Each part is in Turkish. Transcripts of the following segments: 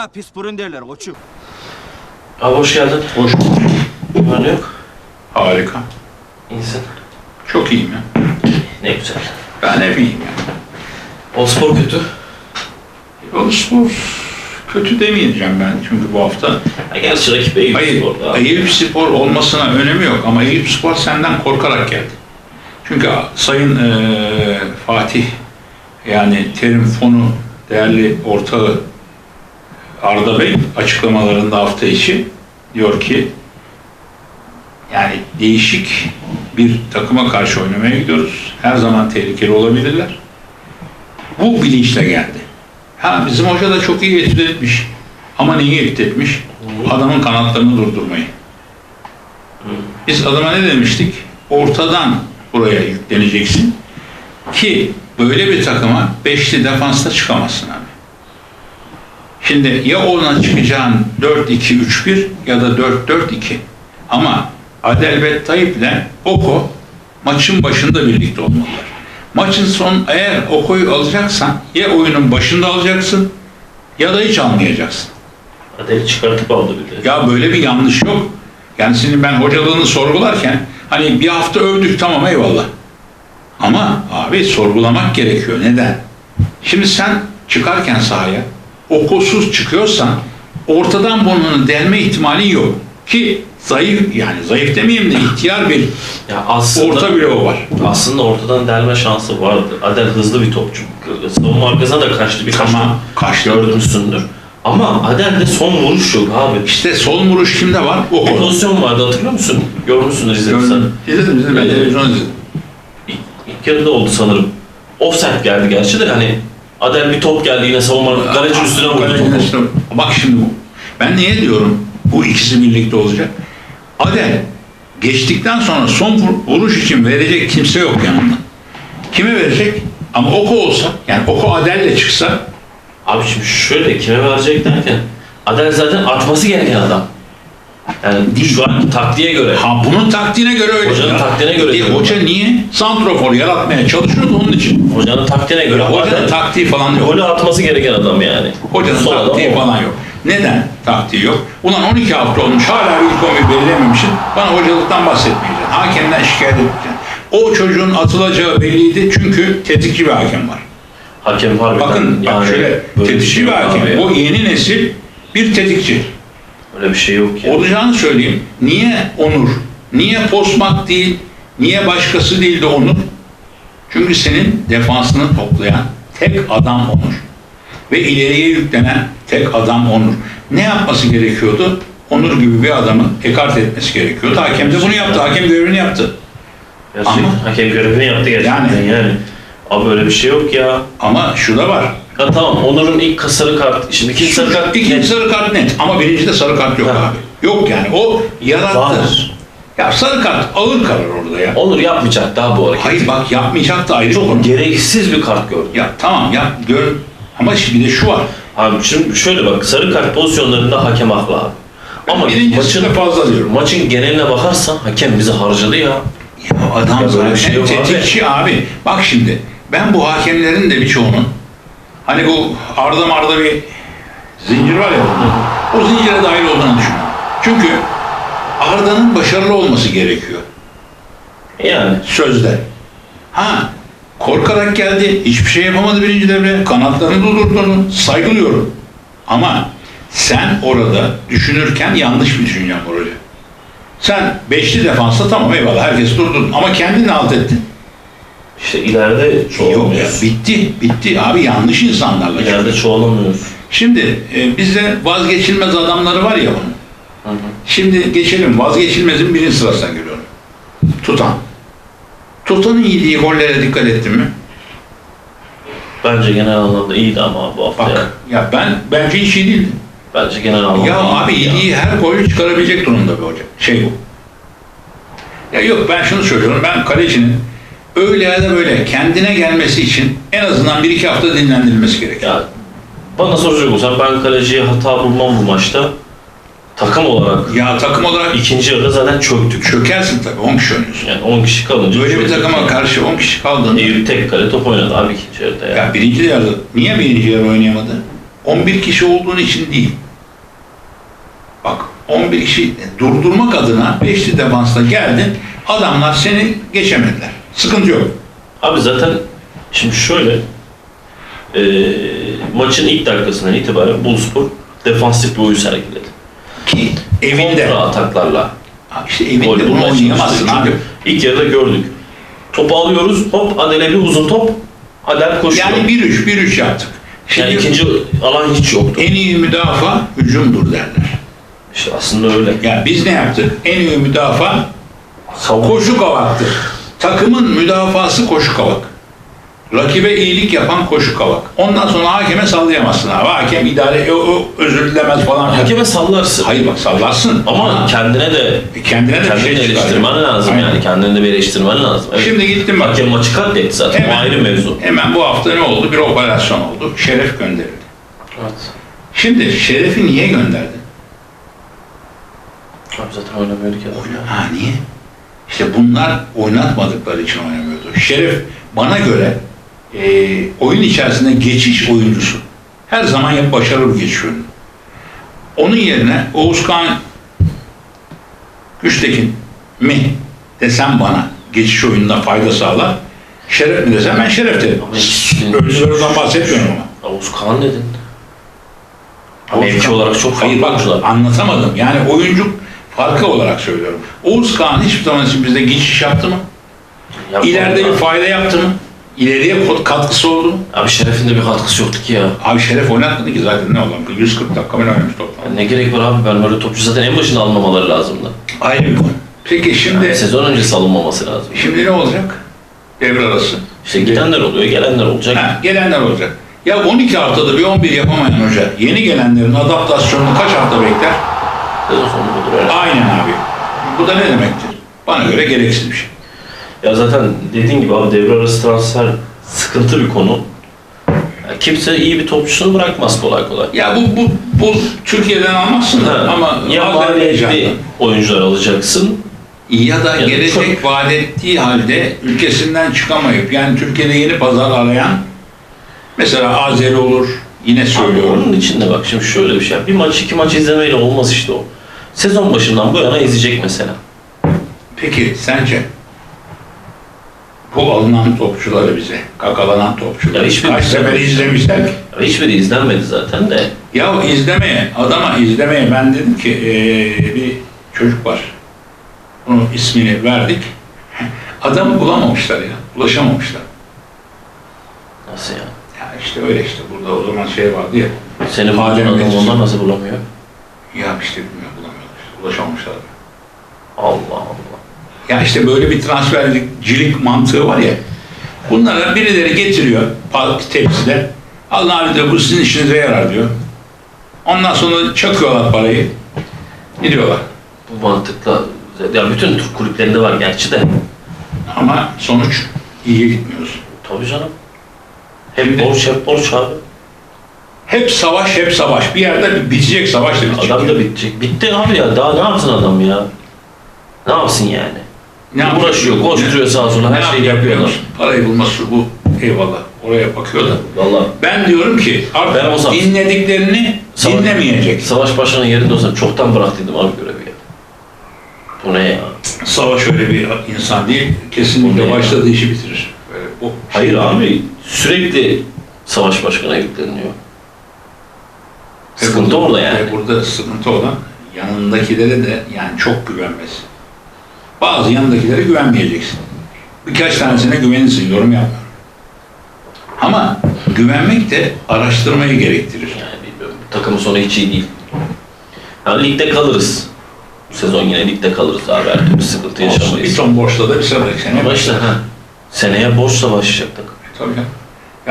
Buna pis burun derler koçum. Abi hoş geldin. Hoş Var ne yok? Harika. İyisin. Çok iyiyim ya. Ne güzel. Ben hep iyiyim ya. O spor kötü. Yolu spor kötü demeyeceğim ben çünkü bu hafta. Ha, gerçi rakip Eyüp Hayır, Spor'da. abi. Eyüp Spor olmasına önemi yok ama Eyüp Spor senden korkarak geldi. Çünkü Sayın eee, Fatih yani terim fonu değerli ortağı Arda Bey açıklamalarında hafta içi diyor ki yani değişik bir takıma karşı oynamaya gidiyoruz. Her zaman tehlikeli olabilirler. Bu bilinçle geldi. Ha bizim hoca da çok iyi etüt etmiş. Ama neyi etüt etmiş? Adamın kanatlarını durdurmayı. Biz adama ne demiştik? Ortadan buraya yükleneceksin ki böyle bir takıma beşli defansta çıkamazsın abi. Şimdi ya ona çıkacağın 4-2-3-1 ya da 4-4-2. Ama Adelbet Tayyip'le Oko maçın başında birlikte olmalılar. Maçın son eğer Oko'yu alacaksan ya oyunun başında alacaksın ya da hiç almayacaksın. Adeli çıkartıp aldı bir de. Ya böyle bir yanlış yok. Yani şimdi ben hocalığını sorgularken hani bir hafta övdük tamam eyvallah. Ama abi sorgulamak gerekiyor. Neden? Şimdi sen çıkarken sahaya okusuz çıkıyorsan ortadan burnunu delme ihtimalin yok. Ki zayıf yani zayıf demeyeyim de ihtiyar bir Ya aslında, orta bloğu var. aslında ortadan delme şansı vardı. Adel hızlı bir topçu. Savunma arkasına da kaçtı. Bir Tamam kaçtı. Gördümüşsündür. Ama Adel'de son vuruş yok abi. İşte son vuruş kimde var? Bir Oku. pozisyon vardı hatırlıyor musun? Görmüşsündür izledin sen. İzledim izledim ben Evet. televizyon izledim. İlk yarıda oldu sanırım. Offside geldi gerçi de hani Adel bir top geldi yine savunma kaleci üstüne vurdu. Üstüne- Bak şimdi bu. Ben niye diyorum bu ikisi birlikte olacak? Adel geçtikten sonra son vur- vuruş için verecek kimse yok yanında. Kime verecek? Ama Oko olsa, yani Oko Adel'le çıksa Abi şimdi şöyle kime verecek derken Adel zaten atması gereken adam. Yani şu an taktiğe göre. ha bunun taktiğine göre öyle. Hocanın Ya. taktiğine göre E, hoca niye? Santrofor yaratmaya çalışıyordu onun için. Hocanın taktiğine göre. Hocanın taktiği falan yok. golü atması gereken adam yani. Hocanın Son taktiği o. falan yok. Neden taktiği yok? Ulan 12 hafta olmuş hala ilk 11 belirlememişsin. Bana hocalıktan bahsetmeyeceksin. Hakemden şikayet edeceksin. O çocuğun atılacağı belliydi çünkü tetikçi bir hakem var. Hakem harbiden Bakın bak şöyle tetikçi şey bir hakem. Bu yeni nesil bir tetikçi. Öyle bir şey yok ya. Olacağını söyleyeyim. Niye Onur? Niye Posmak değil? Niye başkası değil de Onur? Çünkü senin defansını toplayan tek adam Onur. Ve ileriye yüklenen tek adam Onur. Ne yapması gerekiyordu? Onur gibi bir adamı ekart etmesi gerekiyordu. Hakem de bunu yaptı. Hakem görevini yaptı. Gerçekten Ama- hakem görevini yaptı gerçekten yani. Yani. Abi öyle bir şey yok ya. Ama şu da var. Ha tamam Onur'un ilk sarı kart, şimdi ikinci sarı kart İkinci sarı kart net ama birincide sarı kart yok Ha. abi. Yok yani o yarattı. Var. Ya sarı kart ağır karar orada ya. Onur yapmayacak daha bu hareket. Hayır bak yapmayacak da ayrı Çok konu. gereksiz bir kart gördüm. Ya tamam yap gör. Ama şimdi de şu var. Abi şimdi şöyle bak sarı kart pozisyonlarında hakem haklı abi. Ama maçın, fazla diyorum. maçın geneline bakarsan hakem bizi harcadı ya. Ya adam Ya böyle zaten bir şey yok abi. tetikçi abi. Bak şimdi ben bu hakemlerin de birçoğunun hani bu arda marda bir zincir var ya bunda. O zincire dahil olduğunu düşünüyorum. Çünkü Arda'nın başarılı olması gerekiyor. Yani Sözde. Ha korkarak geldi. Hiçbir şey yapamadı birinci devre. Kanatlarını durdurduğunu saygılıyorum. Ama sen orada düşünürken yanlış bir düşüncen var hocam. Sen beşli defansta tamam eyvallah herkes durdurdun ama kendini alt ettin. İşte ileride Yok ya çoğalamıyoruz. bitti bitti abi yanlış insanlarla. İleride çoğalamıyoruz. Şimdi e, bizde vazgeçilmez adamları var ya bunun. Hı hı. Şimdi geçelim vazgeçilmezin birinci sırasına giriyorum. Tutan. Tutan'ın yediği gollere dikkat ettin mi? Bence genel anlamda iyiydi ama bu hafta. Bak ya. ya ben bence hiç iyi değildi. Bence genel anlamda Ya iyiydi abi yediği her golü çıkarabilecek durumda bir hoca. Şey bu. Ya yok ben şunu söylüyorum. Ben kalecinin öyle ya da böyle kendine gelmesi için en azından bir iki hafta dinlendirilmesi gerekiyor. Ya bana soracak olsan ben kaleciye hata bulmam bu maçta. Takım olarak Ya takım olarak ikinci yarıda zaten çöktük. çökersin tabii 10 kişi oynuyorsun. Yani 10 kişi kalınca Böyle bir takıma karşı 10 kişi kaldığında Eyüp tek kale top oynadı abi ikinci yarıda ya. ya birinci yarıda niye birinci yarı oynayamadı? 11 kişi olduğun için değil. Bak 11 kişi durdurmak adına 5'li defansla geldin. Adamlar seni geçemediler. Sıkıntı yok. Abi zaten şimdi şöyle e, maçın ilk dakikasından itibaren Boluspor defansif bir oyun sergiledi. Ki evinde. Kontra ataklarla Ha, İşte gol evinde bunu bulmaya oynayamazsın abi. İlk yarıda gördük. Topu alıyoruz, hop Adele bir uzun top, Adel koşuyor. Yani 1-3, 1-3 yaptık. Yani Şimdi ikinci alan hiç yoktu. en iyi müdafaa hücumdur derler. İşte aslında öyle. Ya biz ne yaptık? En iyi müdafaa Savun- koşu kavaktır. Takımın müdafası koşu kavak. Rakibe iyilik yapan koşu kavak. Ondan sonra hakeme sallayamazsın abi. Hakem idare o, o özür dilemez falan. Hakeme sallarsın. Hayır bak sallarsın. Ama kendine de kendine de bir kendini şey çıkar. eleştirmen lazım Aynen. yani. Kendini de bir eleştirmen lazım. Evet. Şimdi gittim bak. Hakem maçı katletti zaten. O ayrı mevzu. Hemen bu hafta ne oldu? Bir operasyon oldu. Şeref gönderildi. Evet. Şimdi Şeref'i niye gönderdi? Abi zaten oynamıyordu ki adam. Oyna. Ha niye? İşte bunlar oynatmadıkları için oynamıyordu. Şeref bana göre e, oyun içerisinde geçiş oyuncusu. Her zaman hep başarılı geçiyor. Onun yerine Oğuzkan Güçtekin mi desem bana geçiş oyununda fayda sağlar. Şeref mi desem ben şeref derim. Oyunculardan bahsetmiyorum ama. Oğuz Kağan dedin. Mevki olarak çok farklı Hayır bak oyuncular. anlatamadım. Yani oyuncu farkı olarak söylüyorum. Oğuz Kağan hiçbir zaman için bizde geçiş yaptı mı? Ya İleride bir vallahi- fayda yaptı mı? İleriye katkısı oldu mu? Abi Şeref'in de bir katkısı yoktu ki ya. Abi Şeref oynatmadı ki zaten ne olan? 140 dakika ne oynamış toplam? Ya Ne gerek var abi ben böyle topçu zaten en başında almamaları lazımdı. Bir konu. Peki şimdi Yani sezon öncesi alınmaması lazım. şimdi ne olacak? Devre arası. İşte gidenler oluyor, gelenler olacak. Ha, gelenler olacak. Ya 12 haftada bir 11 yapamayan hoca yeni gelenlerin adaptasyonunu kaç hafta bekler? Sezon sonu budur herhalde. Aynen abi. Bu da ne demektir? Bana göre gereksiz bir şey. Ya zaten dediğin gibi abi devre arası transfer sıkıntı bir konu. Ya kimse iyi bir topçusunu bırakmaz kolay kolay. Ya bu bu bu Türkiye'den almazsın da Ha, ama ya Azerbaycan'dan. maliyetli oyuncular alacaksın. ya da Ya da gelecek çok- vaat ettiği halde ülkesinden çıkamayıp yani Türkiye'de yeni pazar arayan mesela Azeri olur yine Abi söylüyorum. onun için de bak şimdi şöyle bir şey. Bir maç iki maç izlemeyle olmaz işte o. Sezon başından bu yana izleyecek mesela. Peki sence bu alınan topçuları bize, kakalanan topçuları Ya hiçbir- kaç sefer izlemişler ki? Ya hiçbiri izlenmedi zaten de. Ya izlemeye, adama izlemeye ben dedim ki eee, bir çocuk var. Onun ismini verdik. Adamı bulamamışlar ya, ulaşamamışlar. Nasıl ya? Ya işte öyle işte burada o zaman şey vardı ya. Senin Madem adam onlar nasıl bulamıyor? Ya işte bilmiyorum ulaşamamışlar. Allah Allah. Ya işte böyle bir transfercilik mantığı var ya. Bunlara birileri getiriyor tepside. Alın abi diyor bu sizin işinize yarar diyor. Ondan sonra çakıyorlar parayı. Gidiyorlar. Bu mantıkla ya bütün Türk kulüplerinde var gerçi de. Ama sonuç iyiye gitmiyoruz. Tabii canım. Hep borç hep borç abi. Hep savaş, hep savaş. Bir yerde bitecek savaş da bitecek. Adam da bitecek. Bitti abi ya. Daha ne yapsın adam ya? Ne yapsın yani? Ne yapacak? Uğraşıyor, koşturuyor sağa sola, her şeyi yapıyor adam. Parayı bulması bu. Eyvallah. Oraya bakıyor da. Valla Ben diyorum ki artık Ben olsam- dinlediklerini Savaş- dinlemeyecek. savaş başkanının yerinde olsam çoktan bıraktıydım abi görevi ya. Bu ne ya? Savaş öyle bir insan değil. Kesinlikle başladığı işi bitirir. Böyle bu Hayır abi sürekli savaş başkanına yükleniyor. Sıkıntı burada- orada yani. Ve burada sıkıntı olan yanındakilere de yani çok güvenmesi. Bazı yanındakilere güvenmeyeceksin. Birkaç tanesine güvenirsin, yorum yapma. Ama güvenmek de araştırmayı gerektirir. Yani bilmiyorum. Takımın sonu hiç iyi değil. Yani ligde kalırız. Bu sezon yine ligde kalırız abi. Her türlü sıkıntı Olsun, bir yaşamayız. ton borçla da bir sonraki sene. Ama işte ha. Seneye borçla başlayacaktık. Tabii ya.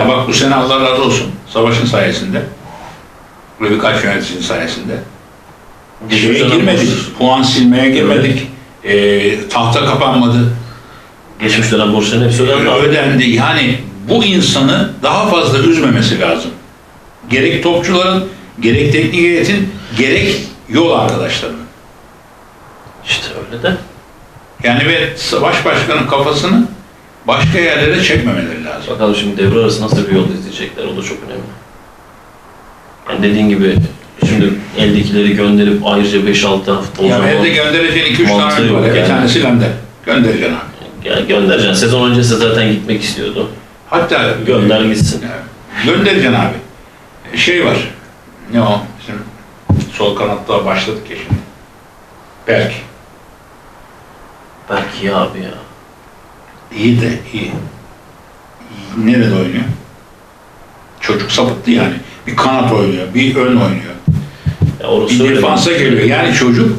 Ya bak bu sene Allah razı olsun. Savaşın sayesinde. Ve birkaç yöneticinin sayesinde. Şeye girmedik. Puan silmeye girmedik. Ee, tahta kapanmadı. Geçmiş dönem borçların hepsi ödendi abi. ödendi. Yani bu insanı daha fazla üzmemesi lazım. Gerek topçuların, gerek teknik heyetin, gerek yol arkadaşlarının. İşte öyle de. Yani ve savaş başkanının kafasını başka yerlere çekmemeleri lazım. Bakalım şimdi devre arası nasıl bir yol izleyecekler o da çok önemli. Yani dediğin gibi şimdi eldekileri gönderip ayrıca 5-6 tane futbolcu Ya ama- elde göndereceğin 2-3 Mantığı tane yok var. Bir yani. tanesi bende. Göndereceksin abi. yani göndereceksin. Sezon öncesi zaten gitmek istiyordu. Hatta Gönder gitsin. Göndereceksin abi. Şey var. Ne o? Bizim sol kanatta başladık ya şimdi. Berk. Belki ya abi ya. İyi de iyi. Nerede oynuyor? Çocuk sapıttı yani. Bir kanat oynuyor, bir ön oynuyor. ya orası Bir defansa geliyor. Yani çocuk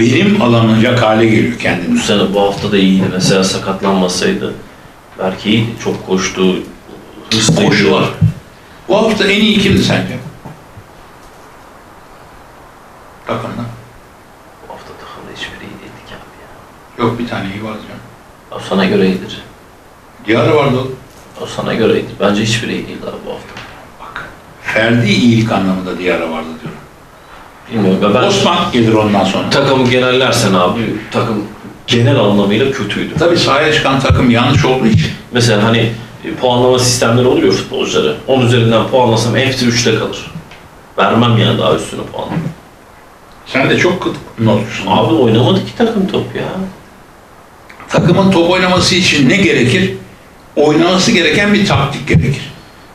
verim alınacak hale geliyor Bu kendine. sene bu hafta da iyiydi. Mesela sakatlanmasaydı belki iyiydi. Çok koştu. Hırslıydı. Koşular. Bu hafta en iyi kimdi sence? Takımda. Bu hafta takımda hiçbiri iyi değildi ki abi ya. Yok bir tane iyi var canım. O sana göre iyidir. Diyarı vardı o. O sana göre iyidir. Bence hiçbiri iyi değildi abi bu hafta. Ferdi iyilik anlamında Diyarı vardı diyorum. Bilmiyorum. Ben, Osman gelir ondan sonra. takımı genellersen abi takım genel anlamıyla kötüydü. Tabii sahaya çıkan takım yanlış olduğu için. Mesela hani e, puanlama sistemleri oluyor futbolcuları. 10 üzerinden puanlasam hepsi 3'te kalır. Vermem yani daha üstüne puan. Sen de çok kıt notlusun. Abi oynamadı ki takım top ya. Takımın top oynaması için ne gerekir? Oynaması gereken bir taktik gerekir.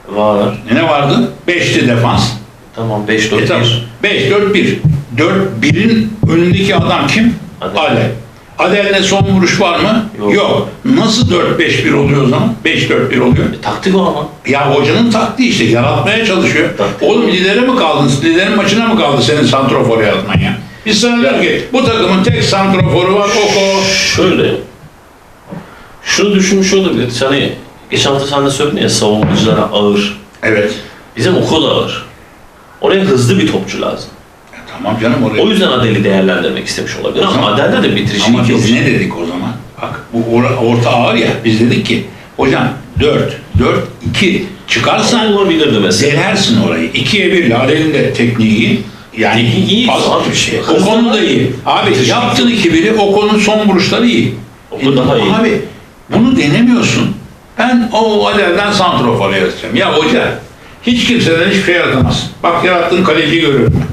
Var. Ne vardı? 5'li defans. Tamam 5 E 4 tamam. 1. 5-4-1. 4-1'in önündeki adam kim? Adel. Adel. Adel'le son vuruş var mı? Yok. Nasıl 4-5-1 oluyor o zaman? 5-4-1 oluyor. E, taktik o ama. Ya hocanın taktiği işte yaratmaya çalışıyor. Taktik. Oğlum lidere mi kaldın? Liderin maçına mı kaldı senin santrofor yaratman ya? Biz sana diyoruz ki bu takımın tek santroforu var Oko. Şöyle. Şunu düşünmüş olabilir. Hani geçen hafta sen de söyledin ya savunmacılara ağır. Evet. Bizim okul ağır. Oraya hızlı bir topçu lazım. Ya tamam canım oraya. O yüzden Adel'i değerlendirmek istemiş olabilir ama Tamam. Adel'de de bitiricilik Ama biz ne dedik o zaman? Bak bu or- orta ağır ya biz dedik ki hocam 4, 4, 2 çıkarsan olabilirdi mesela. denersin orayı. 2'ye 1 Lade'nin de tekniği. Yani Tekniği iyi, bir şey. O konuda iyi. Abi Bitiricilik yaptın 2-1'i o konunun son vuruşları iyi. O da daha iyi. Abi bunu denemiyorsun. Ben o Adel'den santrofor yaratacağım. Ya hoca hiç kimseden hiçbir şey yaratamaz. Bak yarattığın kaleci görüyorum.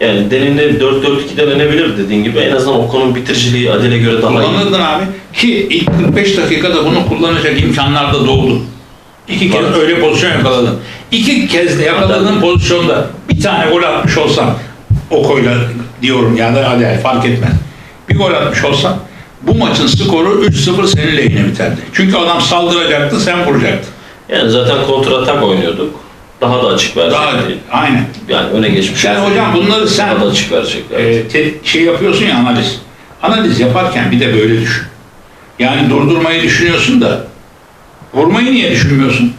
Yani deninde 4-4-2 denenebilir dediğin gibi. En azından Okan'ın bitiriciliği Adel'e göre daha iyi. Kullanırdın abi. Ki ilk 45 dakikada bunu kullanacak imkanlar da doğdu. İki kez Var. öyle pozisyon yakaladın. İki kez de yakaladığın pozisyonda bir tane gol atmış olsan Oko'yla diyorum ya da Adel fark etmez. Bir gol atmış olsan bu maçın skoru 3-0 senin lehine biterdi. Çünkü adam saldıracaktı sen vuracaktın. Yani zaten kontratak oynuyorduk. Daha da açık verecekti. Daha aynen. Yani öne geçmiş. Yani hocam bunları sen- Daha da açık verecekler. Ee, te- şey yapıyorsun ya analiz. Analiz yaparken bir de böyle düşün. Yani durdurmayı düşünüyorsun da vurmayı niye düşünmüyorsun?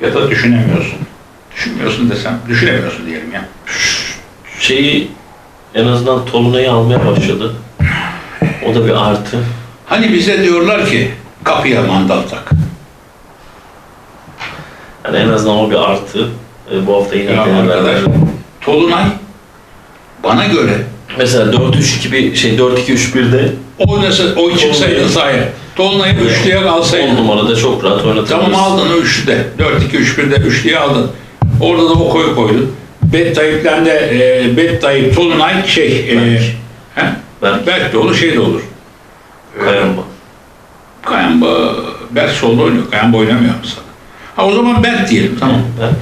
Ya da düşünemiyorsun. Düşünmüyorsun desem, düşünemiyorsun diyelim ya. Şeyi en azından Tolunay'ı almaya başladı. O da bir artı. Hani bize diyorlar ki kapıya mandal tak. Yani en azından o bir artı. Ee, bu hafta yine Ya arkadaş. Tolunay bana göre Mesela 4-3-2 bir şey 4-2-3-1'de oynasa, o çıksaydı sahaya. Tolunay'ı üçlüye 10 alsaydın. numarada çok rahat oynatabiliriz. Tamam aldın o üçlüde. 4-2-3-1'de üçlüye aldın. Orada da o koyu koydun. Bet Tayyip'ten de e, Bet Tayyip, Tolunay şey e, he? Berk. Berk de olur şey de olur. Kayamba. Kayamba Berk solda oynuyor. Kayamba oynamıyor mesela. Ha o zaman Berk diyelim tamam. Berk.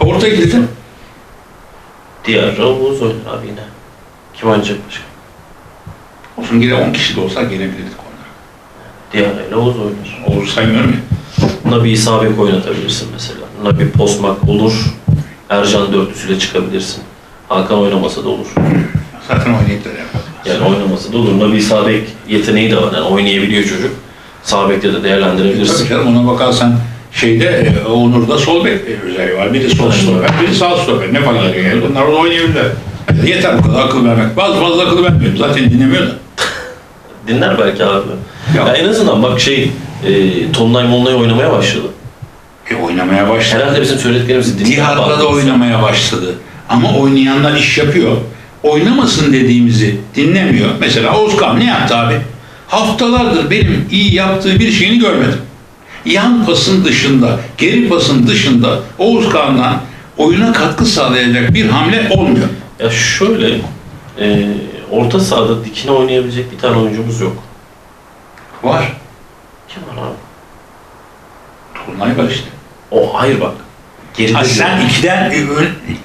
Orta ikilide Diğer Oğuz oynar abi yine. Kim oynayacak başka? olsun yine 10 kişi de olsa gelebilirdik onlara. Diğer ile Oğuz oynar. Oğuz saymıyorum ya. Nabi'yi sağ bek oynatabilirsin mesela. Nabi postmak olur. Ercan dörtlüsüyle çıkabilirsin. Hakan oynamasa da olur. Zaten oynayıp da. Yani oynamasa da olur. Nabi sağ bek yeteneği de var. Yani oynayabiliyor çocuk. Sağ bekte de değerlendirebilirsin. Tabii canım ona bakarsan şeyde e, Onur'da sol bek özelliği var. Biri sol stoper, biri sağ stoper. Ne fark ediyor yani? Bunlar orada oynayabilirler. Yeter bu kadar akıl vermek. Bazı fazla akıl vermiyorum. Zaten dinlemiyor da. Dinler belki abi. Ya. Ya en azından bak şey e, Tonlay Monlay oynamaya başladı. E, oynamaya başladı. Herhalde bizim söylediklerimizi dinliyor. Diyar'da da oynamaya başladı. Ama oynayanlar iş yapıyor. Oynamasın dediğimizi dinlemiyor. Mesela Özkan ne yaptı abi? Haftalardır benim iyi yaptığı bir şeyini görmedim. Yan pasın dışında, geri pasın dışında Oğuz Kağan'dan oyuna katkı sağlayacak bir hamle olmuyor. Ya şöyle, e, orta sahada dikine oynayabilecek bir tane oyuncumuz yok. Var. Kim var abi? Tolunay var işte. O hayır bak. Geride Ha, sen ikiden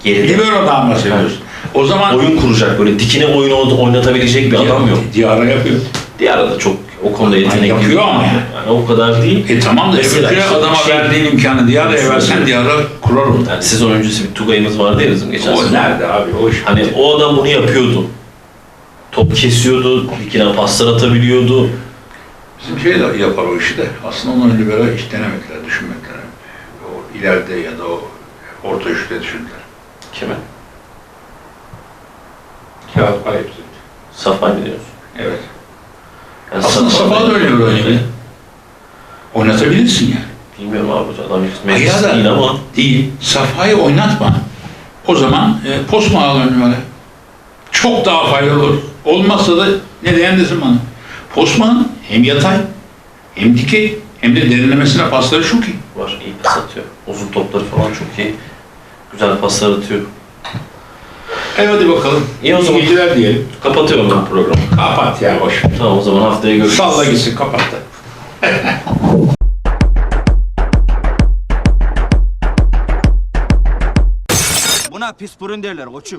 Geride. libero'dan bahsediyorsun. O zaman oyun kuracak böyle dikine oyun oynatabilecek bir adam yok. Diyara yapıyor. Diğer da çok o konuda yetenekli. yapıyor ama yani. Yani o kadar değil. E tamam da Mesela işte adama şey- verdiğin imkanı Diyara'ya versen Diyara kurar onu. Yani sezon öncesi bir Tugay'ımız vardı ya bizim geçen O sezon. nerede abi o iş? Hani o adam bunu yapıyordu. Top kesiyordu, dikine paslar atabiliyordu. Bizim şey de yapar o işi de. Aslında onu libero hiç denemediler, düşünmediler. O ileride ya da o orta üçte düşündüler. Kime? Kağıt ayıp. Safay mı diyorsun? Evet. Yani Aslında Safa da öyle bir oyuncu. Oynatabilirsin yani. Bilmiyorum abi adam hiç meclis da değil ama değil. Safa'yı oynatma. O zaman e, Posma al ön numara. Çok daha faydalı olur. Olmazsa da ne diyen desin bana. Posma'nın hem yatay hem dikey hem de derinlemesine pasları çok iyi. var iyi pas atıyor. Uzun topları falan çok iyi. Güzel paslar atıyor. Evet hadi bakalım. İyi o zaman. geceler diyelim. Kapatıyorum ben programı. Kapat ya boş. Tamam o zaman haftaya görüşürüz. Salla gitsin kapat da. Buna pis burun derler koçum.